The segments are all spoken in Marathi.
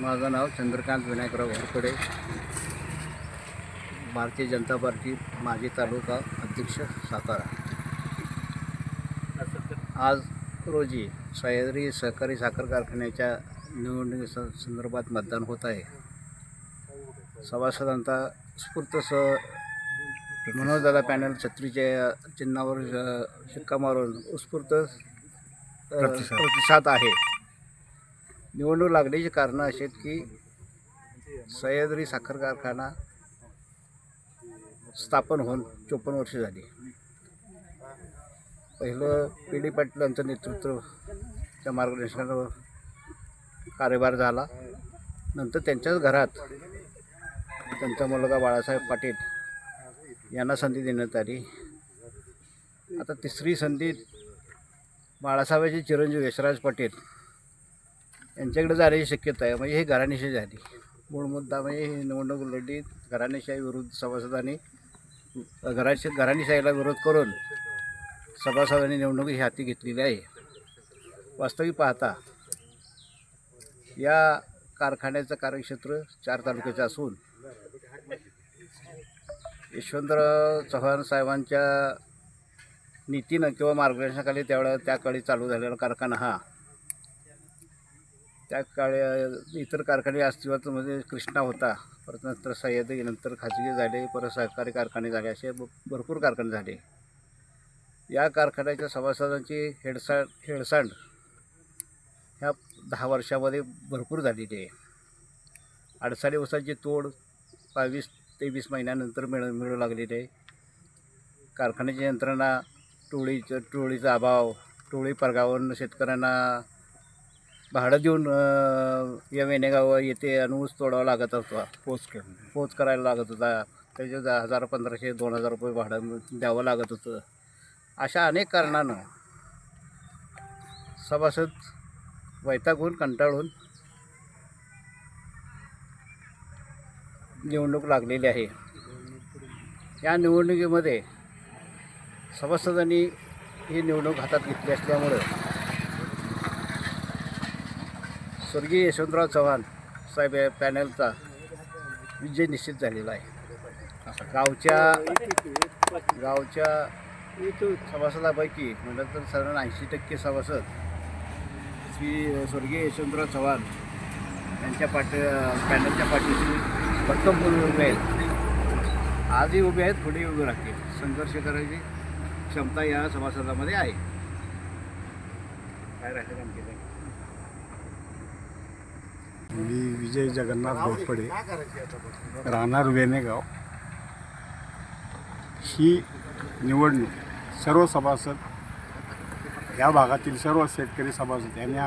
माझं नाव चंद्रकांत विनायकराव घोरपडे भारतीय जनता पार्टी माजी तालुका अध्यक्ष सातारा. आज रोजी सह्याद्री सहकारी साखर कारखान्याच्या निवडणुकी संदर्भात मतदान होत आहे. सभासदांचा स्फूर्त स मनोजदादा पॅनल छत्रीच्या चिन्हावर शिक्का मारून उत्स्फूर्त प्रतिसाद आहे. निवडणूक लागण्याची कारणं अशी आहेत की सह्याद्री साखर कारखाना स्थापन होऊन चोपन्न वर्ष झाली. पहिलं पी डी पाटील यांचं नेतृत्वच्या मार्गदर्शनावर कार्यभार झाला. नंतर त्यांच्याच घरात त्यांचा मुलगा बाळासाहेब पाटील यांना संधी देण्यात आली. आता तिसरी संधी बाळासाहेबाचे चिरंजीव यशराज पाटील यांच्याकडे जाण्याची शक्यता आहे. म्हणजे ही घराणेशाही झाली. मूळ मुद्दा म्हणजे ही निवडणूक लढली घराणेशाही विरुद्ध सभासदांनी घराशी घराणेशाहीला विरोध करून सभासदांनी निवडणूक ही हाती घेतलेली आहे. वास्तविक पाहता या कारखान्याचं कार्यक्षेत्र चार तालुक्याचं असून यशवंतराव चव्हाण साहेबांच्या नीतीनं किंवा मार्गदर्शनाखाली त्यावेळेला त्या काळी चालू झालेला कारखाना हा त्या काळे इतर कारखाने अस्तित्वात म्हणजे कृष्णा होता. परत नंतर सह्याद्री नंतर खाजगी झाले परत सहकारी कारखाने झाले असे भरपूर कारखाने झाले. या कारखान्याच्या सभासदांची हेडसांड हेळसांड ह्या दहा वर्षामध्ये भरपूर झालेली आहे. अडसाडी उसाची तोड बावीस तेवीस महिन्यानंतर मिळ मिळू लागलेली आहे. कारखान्याची यंत्रणा टोळीचं टोळीचा अभाव टोळी परगावून शेतकऱ्यांना भाडं देऊन अं, या वेणेगाव येथे ऊस तोडावा लागत होता. पोच पोच करायला लागत होता. त्याचे दहा हजार पंधराशे दोन हजार रुपये भाडं द्यावं लागत होतं. अशा अनेक कारणानं सभासद वैतागून कंटाळून निवडणूक लागलेली आहे. या निवडणुकीमध्ये सभासदांनी ही निवडणूक हातात घेतली असल्यामुळं स्वर्गीय यशवंतराव चव्हाण साहेब या पॅनलचा विजय निश्चित झालेला आहे. गावच्या गावच्या सभासदापैकी म्हटलं तर साधारण ऐंशी टक्के सभासद श्री स्वर्गीय यशवंतराव चव्हाण यांच्या पाठी पॅनलच्या पाठीशी भक्कम उभे आहेत. आजही उभे आहेत पुढे उभे राहतील. संघर्ष करायची क्षमता या सभासदामध्ये आहे. काय राहते मी विजय जगन्नाथ घोरपडे राहणार वेनेगाव ही निवडणूक सर्व सभासद या भागातील सर्व शेतकरी सभासद यांनी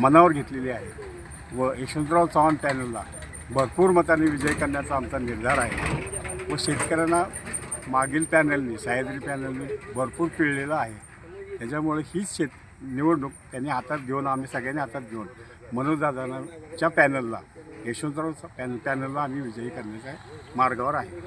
मनावर घेतलेली आहे. व यशवंतराव चव्हाण पॅनलला भरपूर मताने विजय करण्याचा आमचा निर्धार आहे. व शेतकऱ्यांना मागील पॅनलने सह्याद्री पॅनलने भरपूर पिळलेलं आहे. त्याच्यामुळे हीच शेत निवडणूक त्यांनी हातात घेऊन आम्ही सगळ्यांनी हातात घेऊन मनोजदादांच्या पॅनलला यशवंतरावचा पॅन पॅनलला आम्ही विजयी करण्याच्या मार्गावर आहे.